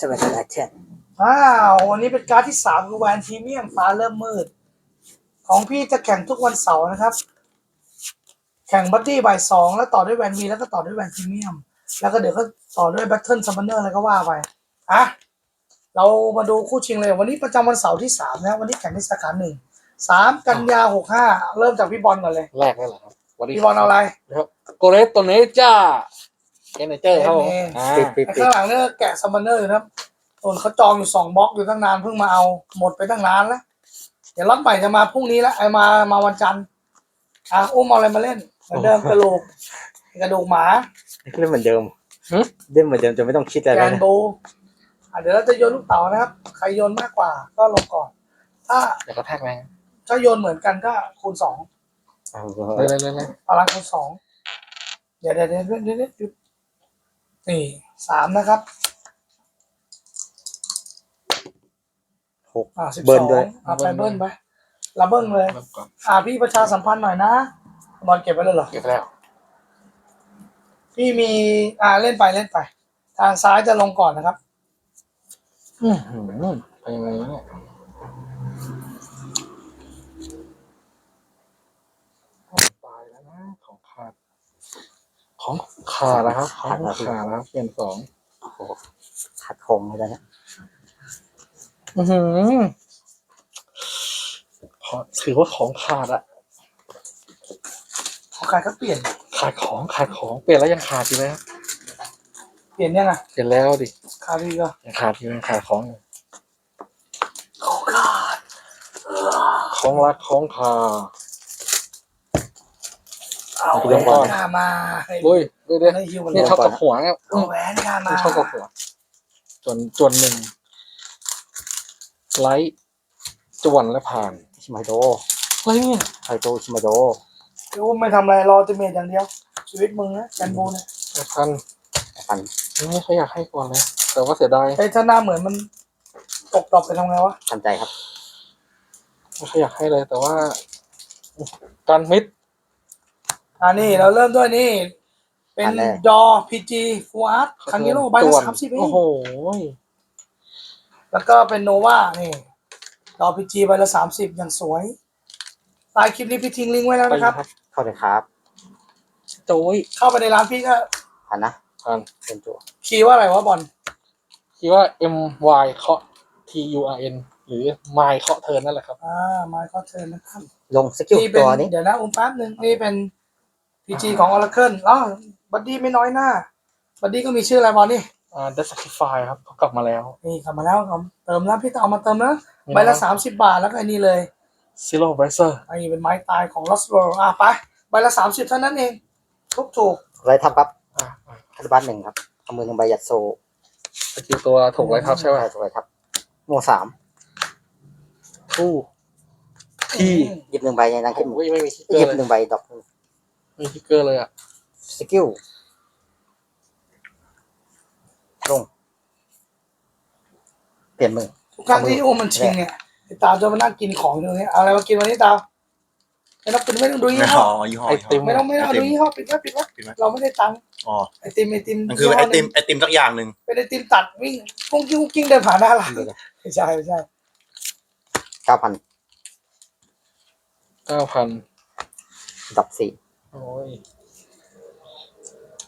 สเปเชียลแอคชั่นอ้าววันนี้เป็นการ์ดที่สามคือแวนพรีเมียมฟ้าเริ่มมืด ของพี่จะแข่งทุกวันเสาร์นะครับ แข่งบัดดี้บ่ายสองแล้วต่อด้วยแวนวีแล้วก็ต่อด้วยแวนพรีเมียม แล้วก็เดี๋ยวก็ต่อด้วยแบทเทิลซัมมอนเนอร์อะไรก็ว่าไปอะเรามาดูคู่ชิงเลย วันนี้ประจำวันเสาร์ที่สามนะวันนี้แข่งที่สาขาหนึ่งสามกันยาหกห้าเริ่มจากพี่บอลก่อนเลย แรกนี่แหละครับวันนี้พี่บอลเอาอะไรครับโกเลสตัวนี้จ้า เอเนเจอร์ครับผมเอเนอ่าปิดปิดไอ้ปิด ข้างหลังเนี่ยแกะซัมมอนเนอร์อยู่นะครับส่วนเขาจองอยู่สองบล็อกอยู่ตั้งนานเพิ่งมาเอาหมดไปตั้งนานแล้ว เดี๋ยวล็อตใหม่จะมาพรุ่งนี้แล้วไอ้มามาวันจันทร์อะอุ้มเอาอะไรมาเล่นเหมือนเดิมกระโหลกกระดูกหมาเล่นเหมือนเดิมเล่นเหมือนเดิมจะไม่ต้องคิดอะไรแกแล้วนนะโบอะเดี๋ยวเราจะโยนลูกเต๋านะครับ ใครโยนมากกว่าก็ลงก่อน ถ้าเดี๋ยวก็แทกแรงถ้าโยนเหมือนกันก็คูณสองเอาเลยเลยเลยเลยพลังคูณสองเดี๋ยวเดี๋ยวเดี๋ยวเดี๋ยวเดี๋ยวเดี๋ยว นี่สามนะครับหกอ่าสิบเบิสร์อนงด้วย อะไปเบิ้ลไปละเบิ้ลเลยเริ่มก่อนอ่าพี่ประชาสัมพันธ์หน่อยนะบอลเก็บไว้เลยเหรอ เก็บแล้วพี่มี อ่าเล่นไปเล่นไป ทางซ้ายจะลงก่อนนะครับ อืมหืมไปยังไงวะเนี่ยตายแล้วนะของขาดของ ขาดนะครับของขาดนะครับเปลี่ยนสองโอ้โหขัดคงเลยนะอือหือขอถือว่าของขาดอะขอใครก็เปลี่ยน ขาดของขาดของเปลี่ยนแล้วยังขาดอยู่ไหมครับเปลี่ยนยังไงเปลี่ยนแล้วดิคารีก็ยังขาดอยู่ยังขาดของอยู่โอ้ขาดของรักของขาเอา เอาแหเรื่วองก่อนนข้ามาให้เฮ้ยเฮ้ยเดี๋ยวให้ฮิวมันนี่ลงเท่ากับหัวไงเอาแหวนข้ามานี่เท่ากับหัวจนจวนหนึ่งไลท์จวนและผ่านชิมาโดอะไรเนี่ยไคโตชิมาโดคือว่าไม่ทำอะไรรอจะเมจอย่างเดียว ชีวิตมึงนะแกนบูเนี่ยแต่พันฟันไม่ค่อยอยากให้ก่อนเลยแต่ว่าเสียดายไอ้ถ้าหน้าเหมือนมันตกดรอปไปทำไงวะทันใจครับไม่ค่อยอยากให้เลยแต่ว่า การมิด อ่านี่เราเริ่มด้วยนี่ เป็นอันแรก ดอพีจีฟูอาร์ตคังกิโลใบละสามสิบเอโอ้งโหแล้วก็เป็นโนวานี่ ดอพีจีใบละสามสิบอย่างสวยใต้คลิปนี้พี่ทิ้งลิงก์ไว้แล้วนะครับ เข้าเลยครับโจ้ยเข้าไปในร้านพี่ก็พันนะผ่านเป็นตัวคีย์ว่าอะไรวะบอลคิดว่า M Y เคาะ T U R N หรือ My เคาะเทิร์นนั่นแหละครับ อ่ามาก็เชิญนะครับลงสกิลนี่เป็ตันวนี้ เดี๋ยวนะอุ้มแป๊บหนึ่งนี่เป็น พีจีของ Oracle อ๋อบัดดี้ไม่น้อยหน้า บัดดี้ก็มีชื่ออะไรบอลนี่อ่า Desacrify ครับเขากลับมาแล้ว นี่กลับมาแล้วครับเติมแล้วพี่ต้องเอามาเติมนะใบละสามสิบบาทแล้วก็อันนี้เลย Zero Bracer อันนี้เป็นไม้ตายของ Lost World อะไปใบละสามสิบเท่านั้นเองทุกถูกไรทับครับอ่าอ่าคาร์บัตหนึ่งครับเอามือหนึ่งใบยัดโซสกิลตัวถูกไว้ครับใช่ป่ะถูกเลยครับโม่สามทูที่หยิบหนึ่งใบในนั้นขึ้นโอ้ยไม่มีทิกเกหอยิบร์หเลยนึ่งใบดอกหนึ่งไม่มีทิกเกอร์เลยอะ สกิลลง เปลี่ยนมือ ทุกครั้งที่อุ้มมันชิงเนี่ยไอ้ตาวจะมานั่งกินของอยู่เนี่ยเอาอะไรมากินวันนี้ตาวไม่ต้องเป็นไม่ต้องดูยี่ไม่ห้อ๋ออยี่ห้อไอติม ไม่ต้องไม่ต้องดูยี่ห้อปิดไว้ปิดไว้ปิดไว้เราไม่ได้ตังค์อ๋อไอติมไอติมมันคือไอติมไอติมสักอย่างหนึ่งเป็นไอติมตัดวิ่งกุ้งกิ้งกุ้งกิ้งเดินผ่านหน้าร้านไม่ใช่ไม่ใช่เก้าพันเก้าพันดอกสี่ โอ้ย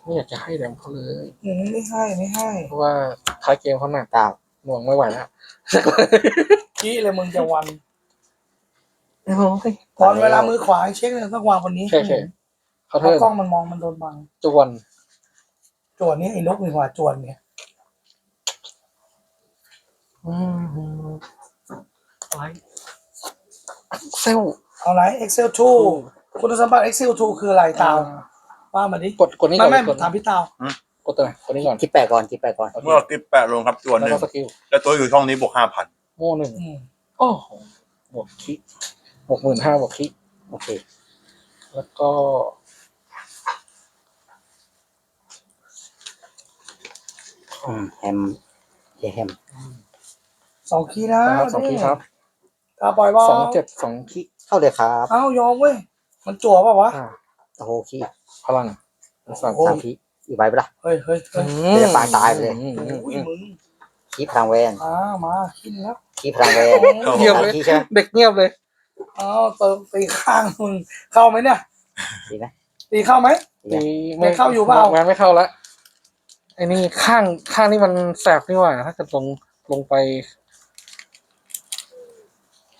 ไม่อยากจะให้แดมเขาเลยอืมไม่ให้ไม่ให้ เพราะว่าท้ายเกมเขาหนักเก้าหน่วงไม่ไหวแล้วกี้เลยมึงจะวันโอ้ยตอนเวลามือขวาเช็คเนี่ยต้องวางบนนี้ใช่ใช่เขาเพเทิราะร์นกล้องมันมองมันโดนบังจวนจวนนี่ไอ้นกนี่หว่าจวนเนี่ยอืมอะไรเซล เอาไร Excel 2 คุณสมบัติ Excel 2คืออะไรตาวว่ามาดิกดกดนี้ก่ไม่อนไม่กดถามพี่ตาวกดตัวไหนกดนี้ก่อนคิดแปะก่อนคิดแปะก่อนโอเคเมื่อกิฟแปะลงครับจวนหแล้วนึ่ก็งสกิลแล้วตัวอยู่ช่องนี้บวกห้าพันโม่หนึ่งอืมโอ้โหบวกคิบวกหมื่นห้าบวกคิโอเคแล้วก็อืมแฮมเยแฮมสองคีย์นะครับสองคิครับตาปล่อยบอลสองเจ็ดสองคิเข้าเลยครับ เอ้ายอมเว้ย มันจั่วเปล่าวะ อ่าโอ้โหขี้พลังสามโอ้ สามขี้อีกใบปะล่ะ เฮ้ยเฮ้ยเฮ้ยเดี๋ยวปางตายไปเลยอืมอืมอุ้ยอืมมึงคีพลังแวนอ่ามาขึ้นแล้วคีพลังแวนเงียบเลยคีใช่ไหมเด็กเงียบเลย อ้าวเติมตีข้างมึงเข้าไหมเนี่ยดีไหม ตีเข้าไหมดีไหมไม่ ไม่เข้าอยู่เปล่าแวนไม่เข้าแล้วไอ้นี่ข้างข้างนี่มันแสบนี่หว่า ถ้าเกิดลงลงไป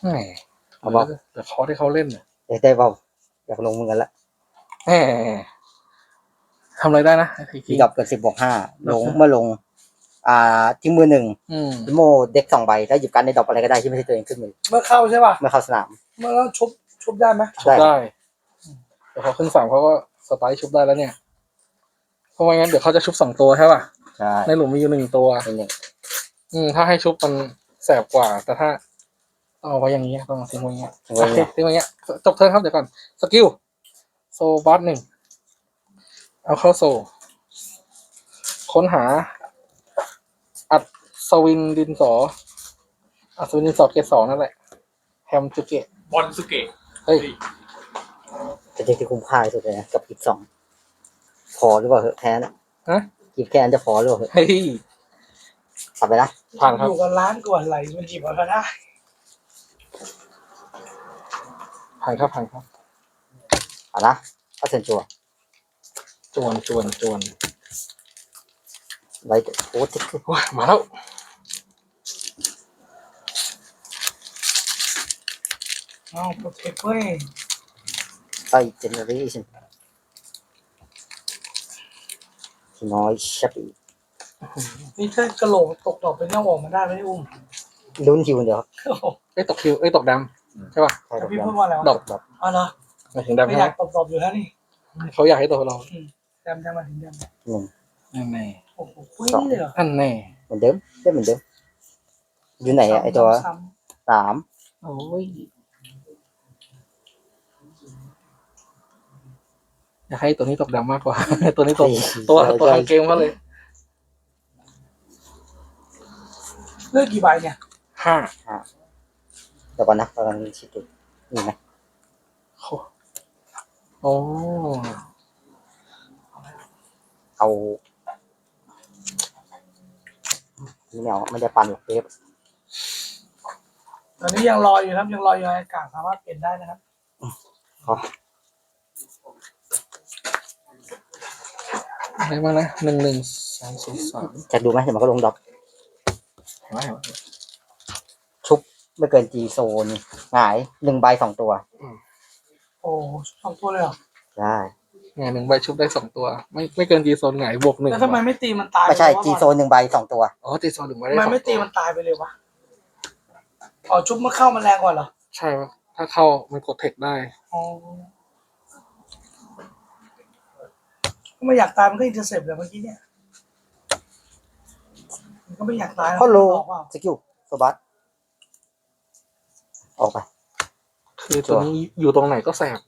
แหมเอาบอกแต่คอร์สที่เขาเล่นเนี่ยอยากได้เปล่า อยากลงมือกันละแหมทำอะไรได้นะทีที่ดรอปเกินสิบบวกห้าลงเมื่อลง อ่าที่มือหนึ่งอืมโมเด็กสองใบแล้วหยิบการในดรอปอะไรก็ได้ที่ไม่ใช่ตัวเองขึ้นมือเมื่อเข้าใช่ป่ะเมื่อเข้าสนาม เมื่อแล้วชุบชุบได้ไหมชุบได้เดี๋ยวเขาขึ้นสามเขาก็สไตล์ชุบได้แล้วเนี่ยเพราะไม่งั้นเดี๋ยวเขาจะชุบสองตัวใช่ป่ะ ใช่ในหลุมมีอยู่หนึ่งตัว เป็นหนึ่งอืมถ้าให้ชุบมันแสบกว่า แต่ถ้า ต้องเอาไว้อย่างนี้ต้องเอาทิ้งไว้อย่างนี้ถึงวันโอเคนี้ทิ้งไว้อย่างนี้จบเทิร์นครับเดี๋ยวก่อนสกิลโซบัสหนึ่งเอาเข้าโซ ค้นหา อัดสวินดินสอ อัดสวินดินสอเกรดสองนั่นแหละ แฮมจูเกะบอลสุเกะเฮ้ยเป็นเด็กที่คุ้มค่าที่สุดเลยนะกับกิฟสองพอหรือเปล่าเหอะแท้นะฮะกิฟแค่นั้นจะพอหรือเปล่าเหอะเฮ้ยตัดไปนะผ่านครับอยู่กับร้านก่อนไหลมันหยิบมาก็ได้ ผ่านครับผ่านครับเอะนะก็เชิญจัวจวนจวนจวนไว้โอ้ติ๊กว้ามาแล้วเอ้าโปรเทคเว้ยไปเจเนอเรชั่นที่น้อยชับอีกนี่ถ้ากระโหลกตกดอกเป็นเงาออกมาได้ไหมอุ้ม ลุ้นคิวเดียวครับโอ้โหเอ้ยตกคิวเอ้ยตกดำใช่ป่ะใช่แต่ดอกพี่ดพูดว่าอะไรดวะอกดอกอ๋อเหรอหมายถึงดำไม่ใช่อไหมยากตบๆอยู่แล้วนี่เขาอยากให้ตัวเราแดมแดมมาถึงแดมหนึ่งนั่นแน่โอ้โหคุยเลยเหรอนั่นแน่เหมือนเดิมได้เหมือนเดิมอยู่ไหนอะไอตัวซ้สามโอ้ยอยากให้ตัวนี้ตกดำมากกว่า ตัวนี้ตกสี่ตัวใช่ตัวใช่ทางเกมเขาเลยำเลือกกี่ใบเนี่ย ห้าเดี๋ยวก่อนนะกำลังชิดดูนี่ไหมโอ้โอ้เอานี่ไม่เอาไม่ได้ปั่นหรอกเวฟตอนนี้ยังรออยู่ครับยังรออยู่อากาศสามารถเปลี่ยนได้นะครับเขาอะไรบ้างนะหนึ่งหนึ่งสองศูนย์สามจะดูไหมเดี๋ยวมันก็ลงดรอปเห็นไหมเห็นไหมชุบ ไม่เกินจีโซนหงายหนึ่งใบสองตัวโอ้สองตัวเลยเหรอใช่ไงหนึ่งใบชุบได้สองตัว ไม่ไม่เกินจีโซนไงบวกหนึ่งแล้วทำไมไม่ตีมันตายไม่ใช่ปเลยวะจีโซนหนึ่งใบสองตัว อ๋อจีโซนหนึ่งใบได้ทำไมสองไม่ตีตัวมันตายไปเลยวะอ๋อชุบมาเข้ามันแรงกว่าเหรอใช่ปะถ้าเข้ามันกดเทคได้อ๋อไม่อยากตายมันก็อินเตอร์เซปเลยเมื่อกี้เนี่ยมันก็ไม่อยากตายนะฮัลโหลบอกว่าสกิลโซบัส ออกไป คือตัวนี้อยู่ตรงไหนก็แสบ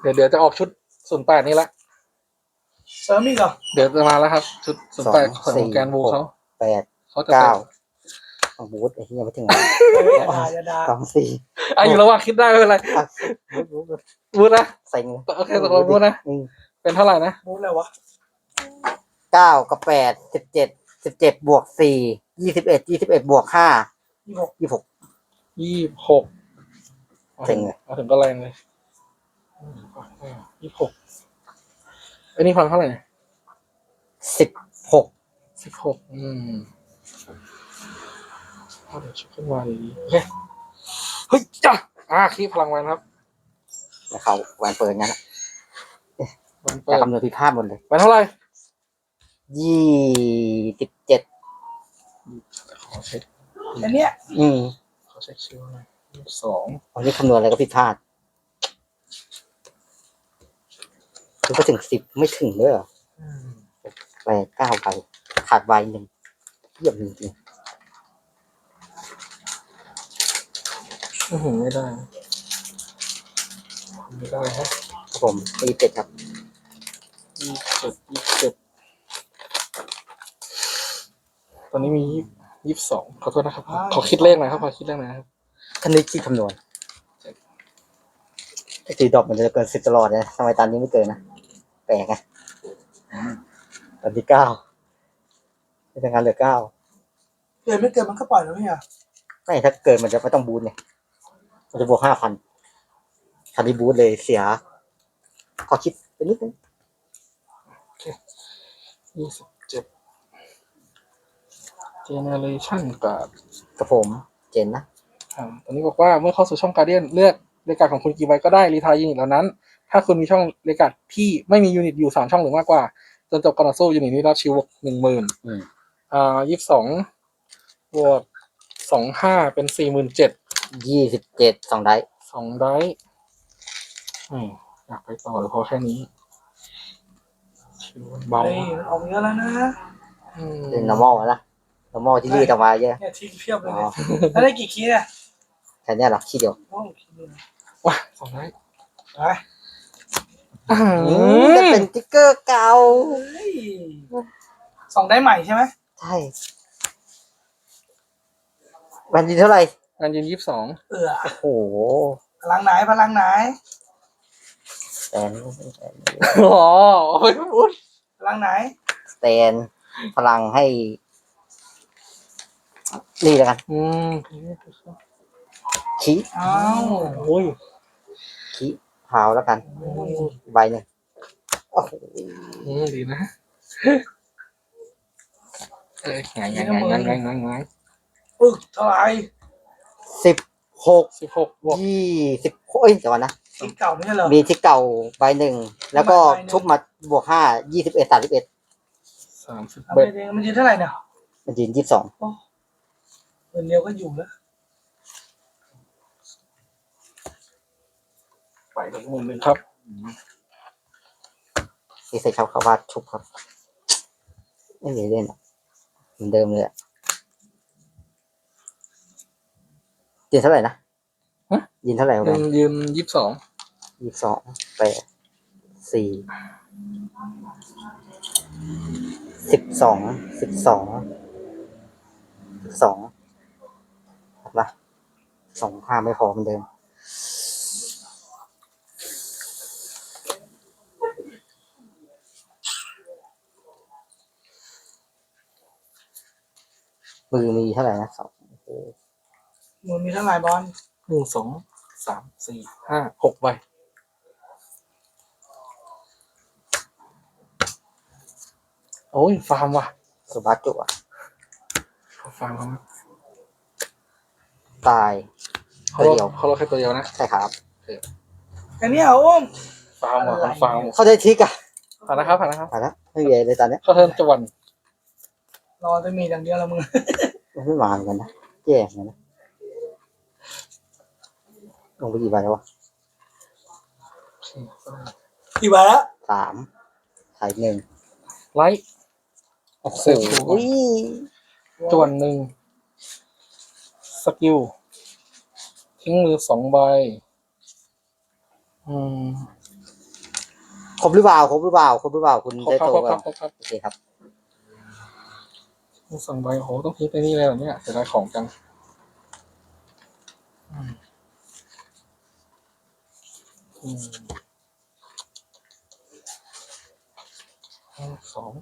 เดี๋ยวเดี๋ยวจะออกชุดศูนย์แปดนี่ละเสริมอีกเหรอเดี๋ยวจะมาแล้วครับ ชุดศูนย์แปดสองของแกนบูสี่เขาแปดเขาจะเก้าแต่งของบูธไอ้ที่ยังไม่ถึงไหนอย่าด่าอย่าด่าสองสี่อะอยู่ระหว่างคิดได้ไม่เป็นไรอะบูธนะเซ็งโอเคตกลงบูธนะอืมเป็นเท่าไหร่นะบูธเลยวะเก้ากับแปดสิบเจ็ดสิบเจ็ดบวกสี่ยี่สิบเอ็ดยี่สิบเอ็ดบวกห้า ยี่หกยี่หกยี่หกเจ๋งเลยเอาถึงก็แรงเลยยี่หกอันนี้ฟังเท่าไหร่สิบหกสิบหกอืมเอาเดี๋ยวชุดขึ้นมาดีๆโอเคเฮ้ยจ้ะอ่าคีพลังแวนครับนะเขาแหวนเปิดงั้นอะมันแต่เปิดคำนวณผิดพลาดหมดเลยแวนเท่าไหร่ยี่สิบเจ็ดขอเช็ค อันเนี้ย อืมขอเช็คชิวหน่อยยี่สิบสองวันนี้คำนวณอะไรก็ผิดพลาดคือก็ถึงสิบไม่ถึงเลยเหรออืมแปดเก้าใบขาดใบหนึ่งเยี่ยมจริงอื้อหือไม่ได้ไม่ได้ฮะๆครับผมยี่สิบเจ็ดครับยี่สิบเจ็ดยี่สิบเจ็ดตอนนี้มียี่ ยี่สิบสองขอโทษนะครับ ขอคิดเลขหน่อยครับขอคิดเลขหน่อยครับท่านนึกคิดคำนวณไอ้ตีดอกมันจะเกินสิบตลอดเลยทำไมตอนนี้ไม่เกินนะแปลกไงตอนที่เก้าเป็นงานเหลือเก้าเกิดไม่เกิดมันก็ปล่อยแล้วไม่เหรอไม่ถ้าเกิดมันจะไม่ต้องบูทเนี่ยมันจะบวกห้าพันคันนี้บูทเลยเสีย ขอคิดเป็นนิดนึงยี่สิบ เจ็ดเจเนเรชั่นกับกับผมเจนนะอ่าตอนนี้บอกว่าเมื่อเข้าสู่ช่องการเดียนเลือกเรกาของคุณกี่ใบก็ได้รีทายยูนิตเหล่านั้น ถ้าคุณมีช่องเรกาที่ไม่มียูนิตอยู่สามช่องหรือมากกว่า จนจบการต่อสู้ยูนิตนี้รับชิวหนึ่งหมื่นอืมอ่ายี่สิบสองบวกสองห้าเป็นสี่หมื่นเจ็ดยี่สิบเจ็ดสองได้สองได้อืมอยากไปต่อหรือพอแค่นี้ชิวเบาเฮ้ยมันออกเยอะแล้วนะอืม เป็น normal นะ normal ที่ยืดออกมาเยอะเนี่ยทิ้งเพียบเลยอ๋อเนี่ยแล้วได้กี่คีย์เนี่ยแค่เนี้ยหรอขี้เดียวโอ้คีย์เดียวว้าสองได้ไปอือืมมจะเป็นติ๊กเกอร์เก่าเฮ้ยสองได้ใหม่ใช่ไหมใช่วันดีเท่าไหร่งานยืนยี่สิบสองเออโอ้โหพลังไหนพลังไหนแตนอ๋อโอ้ยพูดพลังไหน แตนพลังให้ นี่แล้วกัน อืมขี้อ้าวโอ้ยขี้พาวแล้วกัน ใบหนึ่งโอ้โหอืมดีนะเอ้ยไงไงไงไงไงไงไงปึ๊กเท่าไหร่สิบหกสิบหกบวกยี่สิบเอ้ยเดี๋ยวก่อนนะคีย์เก่าไม่ใช่เหรอมีที่เก่าใบหนึ่งแล้วก็ใบหนึ่งทุบมาบวกห้ายี่สิบเอ็ดสามสิบเอ็ดสามสิบเอาเบ็ไปดเองมันยืนเท่าไหร่เนี่ยมันยืนยี่สิบสอง เงินเดียวก็อยู่แล้วไปถึงหมื่นหนึ่งครับที่ใส่ชาวคาวาดชุบครับ ไม่มีเล่นอะเหมือนเดิมเลยอะยืนเท่าไหร่นะฮะ ยืนเท่าไหร่วะยืนยืนยี่สิบสองยี่สิบสองแปดสี่สิบสองสิบสองสิบสองนะ สองห้าไม่พอเหมือนเดิมมือมีเท่าไหร่นะสองโอ้โหมือมีเท่าไหร่บอลหนึ่งสองสามสี่ห้าหกใบโอ้ยฟาร์มว่ะสุบัสจุอะฟาร์มเขา ตายเขาตัวลเดียวดเขาลดแค่ตัวเดียวนะใช่ครับอันนี้เหรออุ้มฟาร์มว่ะฟาร์มเขาได้ทิกอะผ่านนะครับผ่านนะครับอะนะไม่มีอะไรเลยตอนเนี้ยเขาเทิร์นจวนรอจะมีอย่างเดียวละมือไม่มาเหมือนกันนะแย่เหมือนกันนะลงไปกี่ใบแล้ววะกี่ใบแล้วสามถ่ายหนึ่งไลท์โอ้โหเสร็จถูกอุ้ยจวนหนึ่งส กิลทิ้งมือสองใบอืมครบหรือเปล่าครบหรือเปล่าครบหรือเปล่าคุณครบได้ครับโตครบคกัรันบครบครับโอเคครับ ทิ้งสองใบโหต้องทิ้งไปนี่เลยเหรอเนี่ยเสียดายของจังอืมอืมห้าสอง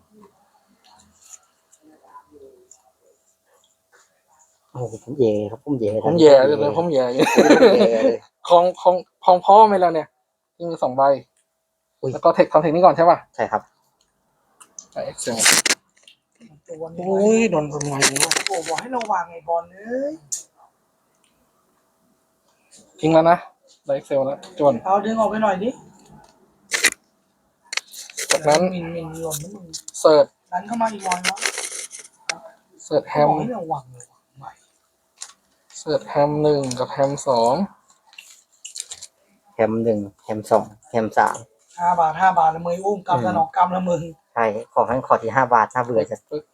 โอ้โหผมเย่ครับผมเย่ผมแย่เลยนะผมแย่เลยผมเย่เลยของของของพ่อไม่แล้วเนี่ยทิ้งสองใบอุ๊ยแล้วก็เทคทำเทคนี้ก่อนใช่ป่ะใช่ครับเอ็กเซลตัวนี้โอ้ยโดนทำไมวะโอ้บอกให้ระวังไอ้บอลเอ้ยทิ้งแล้วนะไลเอ็กเซลแล้วจวนเอาดึงออกไปหน่อยดิจากนั้นมินมินหล่นนะมึงเสิร์ชนั้นเข้ามาอีกบอลเนาะเสิร์ชแฮบมอกให้ระวังระวังใหม่ เสิร์ชแฮมหนึ่งกับแฮมสองแฮมหนึ่งแฮมสองแฮมสามห้าบาทห้าบาทละมืออุ้มกำละหนองกำละมึงใช่ของทั้งขอที่ห้าบาทน่าเบื่อจะปึ๊บ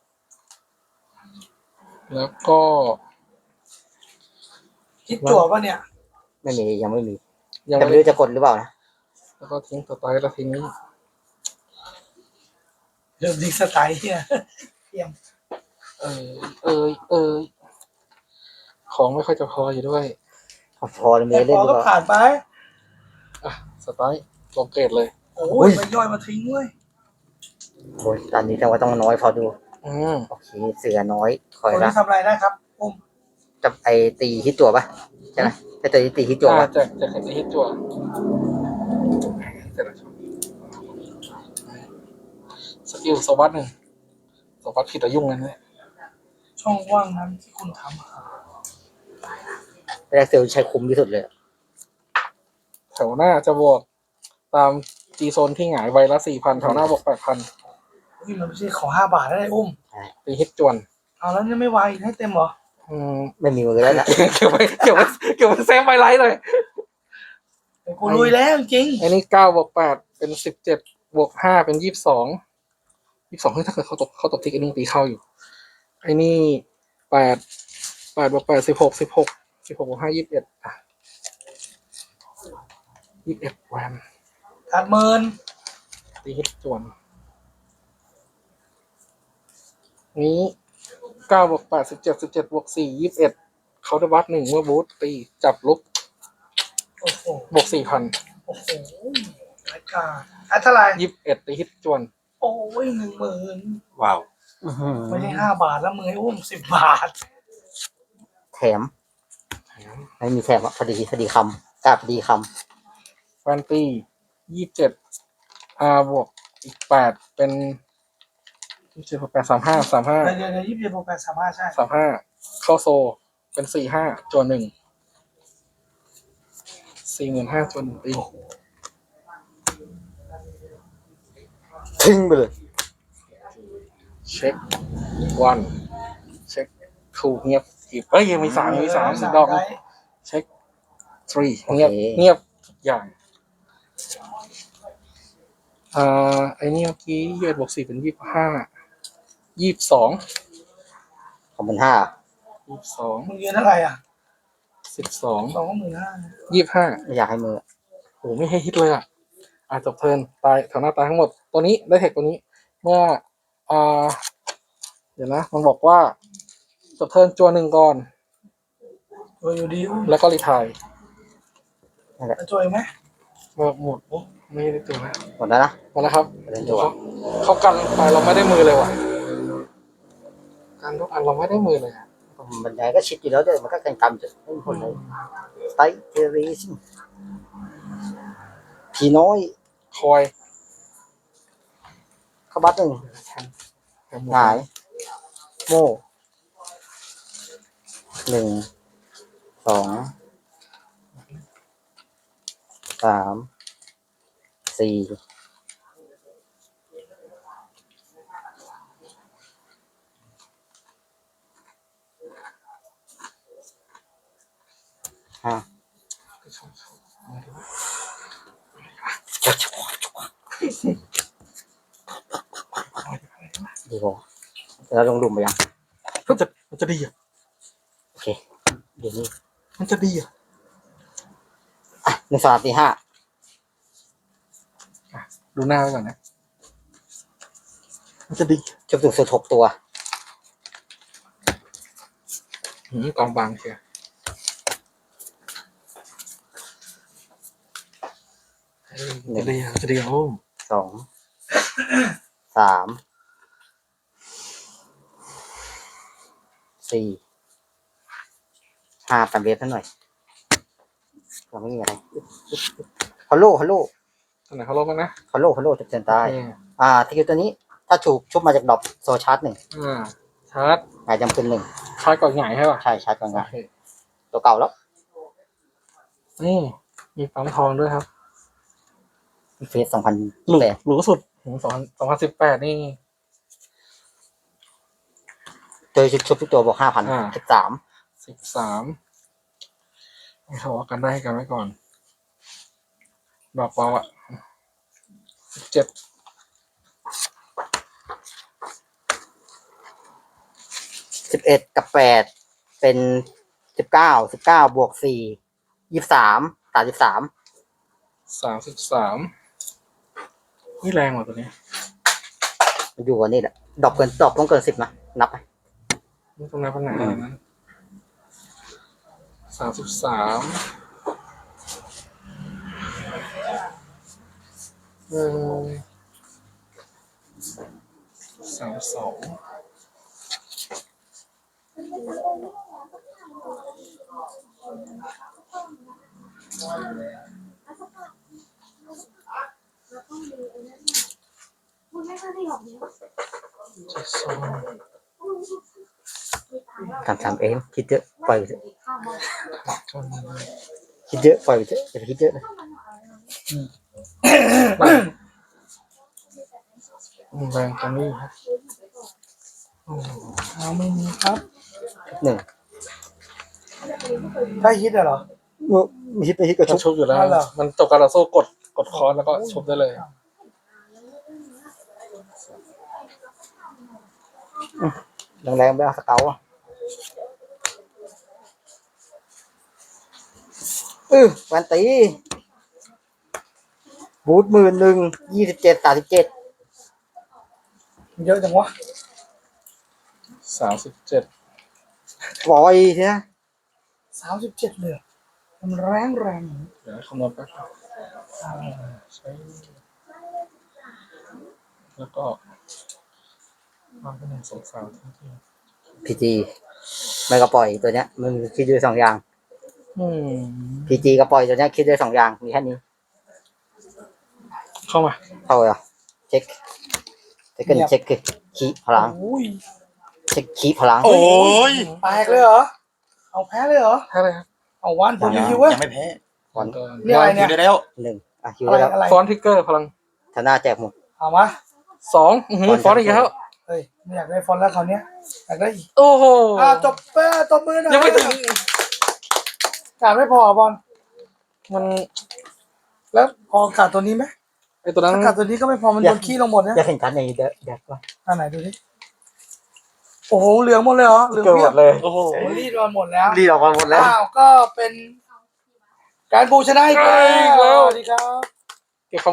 แล้วก็ คิดจั่วป่ะเนี่ย ไม่มียังไม่มียังแต่ไม่ไม่รู้จะกดหรือเปล่านะแล้วก็ทิ้งสไตล์แล้วทิ้งนี้เริ่มดิสไตล์เนี่ยเตรียมเออเอยเอย ของไม่ค่อยจะพออยู่ด้วยพอเลยมีแต่เล่นพอหรือก็เปล่าผ่านไป อะสไตล์ลงเกรดเลยโอ้อุ้ยยมาย่อยมาทิ้งเว้ยโอ้ยตอนนี้จังว่าต้องน้อยพอดู อืมโอเค เสือน้อยคอยตัวละนี้ทำอะไรได้ครับอุ้มจะไอตีฮิตจั่วปะใช่ไหมไอตัวนี้ตีฮิตจั่วอ่าปะจะจะจะฮิตจั่วเสร็จแล้วสกิลสวัสดหนึ่งสวัสดผิดอายุ่งกันเลยช่องว่างนั้นที่คุณทำอะ แรกเซลใช้คุ้มที่สุดเลย แถวหน้าจะบวกตามจีโซนที่หงายใบละสี่พันแถวหน้าบวกแปดพันอุ้ยมันไม่ใช่ของห้าบาทได้อุ้มตีฮิตจวน เอาแล้วเนี่ยไม่วางอีกให้เต็มเหรออืมไม่มีมือแล้วนะเก็บไว้เก็บไว้เก็บไว้แซมไวไลท์เลยแต่กูลุยแล้วจริงอันนี้เก้าบวกแปดเป็นสิบเจ็ดบวกห้าเป็นยี่สิบสองยี่สิบสองเฮ้ยถ้าเกิดเขาตกเขาตกทิกอันนึงตีเข้าอยู่ไอ้นี่แปดแปดบวกแปดสิบหกสิบหก สิบหกบวกห้ายี่สิบเอ็ดอะยี่สิบเอ็ดแวนขาดเมินตีฮิตจวน นี้เก้าบวกแปดสิบเจ็ดสิบเจ็ดบวกสี่ยี่สิบเอ็ดเขาจะวัดหนึ่งเมื่อบูธตีจับลุกโอ้โหบวกสี่พันโอ้โหรายการอะเท่าไหร่ยี่สิบเอ็ดตีฮิตจวน โอ้ยหนึ่งหมื่นว้าวอื้อหือไม่ได้ห้าบาทแล้วมือไอ้อุ้มสิบบาท แถม ไม่มีแถมอะพอดีพอดีคำกราบพอดีคแวนตียี่สิบเจ็ดอาบวกอีกแปดเป็นยี่สิบเจ็ดบวกแปดสามห้าสามห้า เดี๋ยวเดี๋ยวยี่สิบเจ็ดโปรแกรมสามารถใช่สามห้าเข้าโซเป็นสี่ห้าจวนหนึ่งสี่หมื่นห้าจวนหนึ่งตีำทิ้งไปเลยเช็ควันเช็คทูเงียบอีกเอ้ยยังมีสามมีสามดอกได้ เช็คทรีเงียบเงียบทุกอย่าง อ่าไอ้นี่เมื่อกี้ยี่สิบบวกสี่เป็นยี่สิบห้ายี่สิบสองขอบคุณห้ายี่สิบสองมึงยืนเท่าไหร่อะสิบสองสองหมื่นห้ายี่สิบห้าไม่อยากให้มือโอ้ไม่ให้ฮิตเลยอะอ่าจบเทิร์นตายแถวหน้าตายทั้งหมด ตัวนี้ได้เทคตัวนี้ เมื่ออ่าเดี๋ยวนะ มันบอกว่าจบเทิร์นจัวหนึ่งก่อน ตัวอยู่ดีอุ้มแล้วก็รีไทายจะช่วยไหมหมดหมดโอ้ไม่ได้ตัวนะหมดแล้วนะมาแล้วครับเล่นจั่วเขาเขากันไปเราไม่ได้มือเลยว่ะกันทุกอันเราไม่ได้มือเลยอะบรรยายก็ชิดอยู่แล้วเดี๋ยวมันก็กันกำจะไม่มีผลเลยไตเทเรซิผีน้อยคอยเข้าบัตหนึ่งหงายโม่หนึ่ง สอง สาม สี่ ห้าดีกว่าแล้วลงหลุมไปยังมันจะมันจะดีอะโอเค เดี๋ยวนี้ มันจะดีอะอะหนึ่งสองสามสี่ห้าดูหน้าไว้ก่อนนะ มันจะดีจบถึงสุดหกตัวหืมกองบางเชียวเฮ้ยมันจะดีอะมันจะดีอะโอ้สอง สาม สี่ ห้าตามเวฟท่านหน่อยเราไม่มีอะไรฮัลโหลฮัลโหลตอนไหนเขาลบกันนะฮัลโหลฮัลโหลจะเจนตายโอเคอ่าทีคิวตัวนี้ ถ้าถูกชุบมาจากดรอปโซชาร์จหนึ่งอ่าชาร์จหงายจำคืนหนึ่งชาร์จก่อนหงายใช่ป่ะใช่ชาร์จก่อนโอนะเคตัวเก่าแล้วนี่มีปั๊มทองด้วยครับเฟสสองพันหรูแปดหรูสุดสองสองพันสิบแปดนี่เจอชุบชุบทุกตัวบอกห้าพันอ่าสิบสาม สิบสามไม่เขาว่ากันได้กันไว้ก่อน ดอกเบาอะสิบเจ็ดสิบเอ็ดกับแปดเป็นสิบเก้าสิบเก้าบวกสี่ยี่สามสามสิบสามสามสิบสามนี่แรงกว่าตัวนี้อยู่วันนี้แหละดรอปเกินดรอปต้องเกินสิบนะนับไปนี่ตรงนั้นปัญหาอะไรนั้น สามสิบสามเออสามสอง ทำทำเอง คิดเยอะปล่อยไปเถอะ คิดเยอะปล่อยไปเถอะอย่าไปคิดเยอะนะไม่แรงตรงนี้ครับเอาไม่มีครับหนึ่งได้ฮิตเหรอมีคิดไปคิดกระมัชุนบชุบอยู่แล้วอ๋อเหรอมันจบการต่อสู้กดกดคอร์สแล้วก็ชุบได้เลยแรงๆไปเอาสเกลอะ เออวันตีบูทหมื่นหนึ่งยี่สิบเจ็ดสามสิบเจ็ดเยอะจังวะสามสิบเจ็ดปล่อยใช่ไหมสามสิบเจ็ดเลยเหรอมันแรงแรงเดี๋ยวคำนวณแป๊บอ่าใช้แล้วก็วางเป็นหนึ่งสองสามที่ที่พีจีไม่ก็ปล่อยตัวเนี้ยมึงคิดด้วยสองอย่าง อืมพีจีก็ปล่อยตัวเนี้ยคิดด้วยสองอย่างมีแค่นี้เข้ามา เท่าไหร่อะเช็คเช็คกันเช็คคือคีพลังโอ้ยเช็คคีพลังโอ้ยแตกเลยเหรอ เอาแพ้เลยเหรอ แค่เลยครับเอาวันผมยัมีงคิวเว้ย ยังไม่แพ้ก่อนตัวนี่อะไรเนี่ยคิวได้แล้วหนึ่งอะคิวอะไรแล้วอะไรฟอนต์ทิกเกอร์พลังธนาแจกหมด เอามาสองอื้อหือฟอนต์ อีกแล้วเฮ้ยไม่อยากได้ฟอนต์แล้วคราวเนี้ยอยากได้อีกโอ้โหอ่าจบเป้จบมือหน่อยยังไม่ถึง การไม่พอบอลมัน แล้วพอขาดตัวนี้ไหมไอตัวนั้นถ้าขาดตัวนี้ก็ไม่พอมันโดนขี้ลงหมดนะอยากเห็นการอย่างนี้เด็ดเด็ดป่ะอันไหนดูดิโอ้โหเหลืองหมดเลยเหรอเหลืองเกินเพีหมยบดเลยโอ้โหโอ้รีดมาหมดแล้วรีดออกมาหมดแล้ว อ้าวก็เป็น การบูชนะอีกแล้วสวัสดีครับ เก็บของ